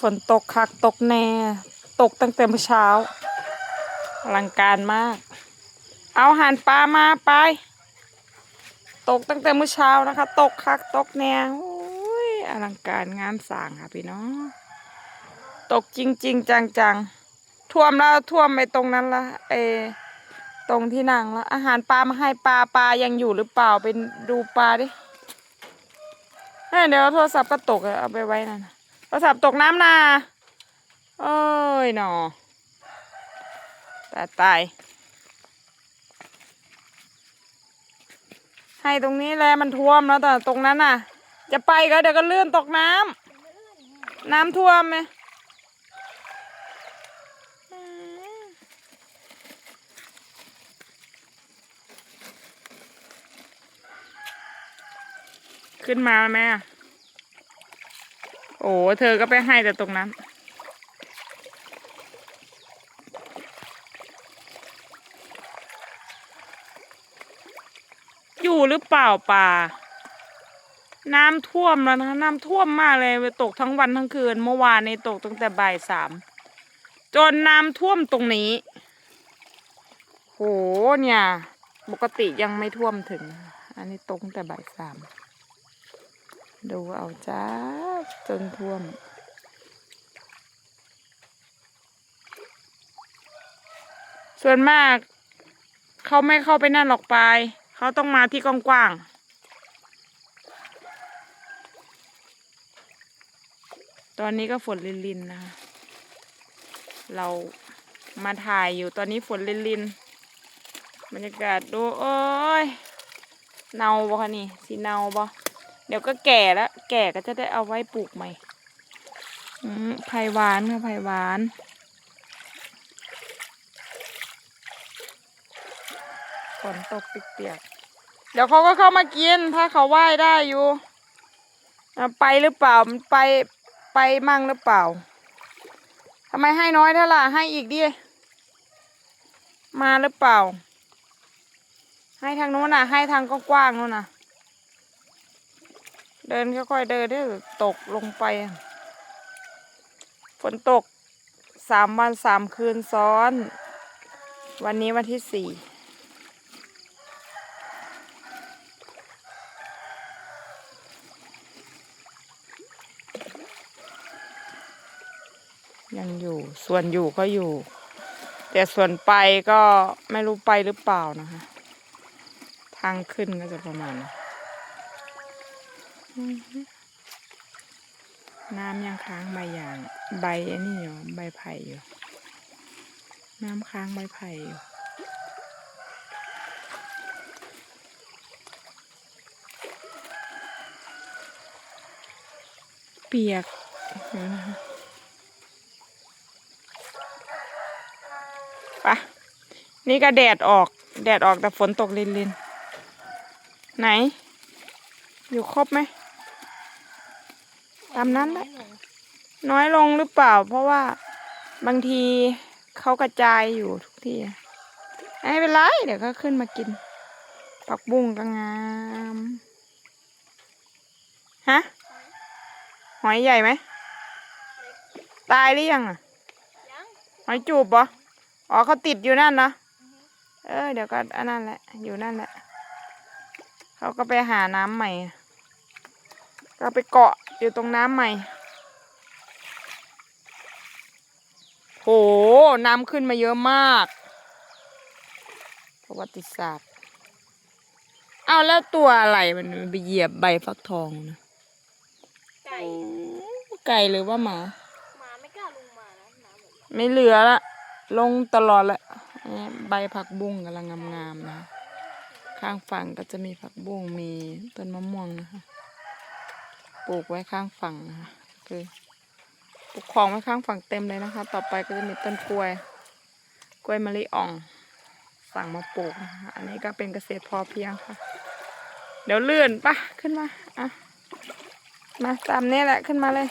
ฝนตกคักตกแน่ ตกตั้งแต่เมื่อเช้าอลังการมาก เอาอาหารปลามาไป ตกตั้งแต่เมื่อเช้านะคะ ตกคักตกแน่อ้ยอลังการงานสร้างค่ะพี่น้องตกจริงจริงๆจังๆท่วมแล้วท่วมไปตรงนั้นละเอตรงที่นั่งแล้วอาหารปลามาให้ปลาปลายังอยู่หรือเปล่าไปดูปลาดิเดี๋ยวโทรศัพท์ก็ตกเอาไปไว้นั่นน่ะ โทรศัพท์ตกน้ำนาเอ้ยหนอตายตายให้ตรงนี้แหละมันท่วมแล้วแต่ตรงนั้นน่ะ จะไปก็เดี๋ยวก็เลื่อนตกน้ำน้ำท่วมไหมขึ้นมาไหมอะ อ้เธอก็ไปให้แต่ตรงนั้น อยู่หรือเปล่าป่า น้ำท่วมแล้วนะน้ำท่วมมากเลยตกทั้งวันทั้งคืน เมื่อวานนี้ตกตั้งแต่บ่ายสามจนน้ำท่วมตรงนี้ โหเนี่ย ปกติยังไม่ท่วมถึง อันนี้ตกตั้งแต่บ่ายสาม ดูเอาจ้าจนท่วม ส่วนมาก เขาไม่เข้าไปนั่นหรอกปลาย เขาต้องมาที่กว้างๆตอนนี้ก็ฝนลินๆนะคะเรามาถ่ายอยู่ตอนนี้ฝนลินๆบรรยากาศดู โอ้ยเนาบ่คะนี่สีเนาบ่ เดี๋ยวก็แก่แล้ว แก่ก็จะได้เอาไว้ปลูกใหม่ไผ่หวานค่ะไผ่หวาน ฝนตกเปียกๆ เดี๋ยวเขาก็เข้ามากิน ถ้าเขาว่ายได้อยู่ ไปหรือเปล่า มันไปไปมั่งหรือเปล่า ทำไมให้น้อยเท่าล่ะ ให้อีกดิ มาหรือเปล่า ให้ทางโน้นน่ะ ให้ทางกว้างๆโน้นน่ะ เดินค่อยๆเดินเด้ตกลงไป ฝนตกสามวันสามคืนซ้อน วันนี้วันที่สี่ยังอยู่ส่วนอยู่ก็อยู่ แต่ส่วนไปก็ไม่รู้ไปหรือเปล่านะคะ ทางขึ้นก็จะประมาณนี้ น้ำยังค้างใบยาง ใบอันนี้อยู่ใบไผ่อยู่ น้ำค้างใบไผ่อยู่เปียกเดี๋ยวนะคะปะนี่ก็แดดออก แดดออกแต่ฝนตกลินๆไหน อยู่ครบไหม ตามนั้นแหละน้อยลงหรือเปล่า เพราะว่าบางทีเขากระจายอยู่ทุกที่อะไม่เป็นไรเดี๋ยวก็ขึ้นมากิน ผักบุ้งก็งามฮะหอยใหญ่ไหมตายหรือยังอะยังหอยจูบปะอ๋อเขาติดอยู่นั่นนะเออเดี๋ยวก็อันนั้นแหละ อยู่นั่นแหละเขาก็ไปหาน้ำใหม่ ก็ไปเกาะ อยู่ตรงน้ำใหม่ โห น้ำขึ้นมาเยอะมาก ประวัติศาสตร์ เอาแล้วตัวอะไรมันไปเหยียบใบฟักทองนะไก่ไก่หรือว่าหมา หมาไม่กล้าลงมานะน้ำหมดไม่เหลือละ ลงตลอดแหละเนี่ยใบผักบุ้งกำลังงามๆนะ ข้างฝั่งก็จะมีผักบุ้งมีต้นมะม่วงนะคะ ปลูกไว้ข้างฝั่งนะคะคือปลูกของไว้ข้างฝั่งเต็มเลยนะคะ ต่อไปก็จะมีต้นกล้วย กล้วยมะลิอ่อง สั่งมาปลูกนะคะอันนี้ก็เป็นเกษตรพอเพียงค่ะ เดี๋ยวเลื่อนปะขึ้นมาอะมาตามนี้แหละขึ้นมาเลย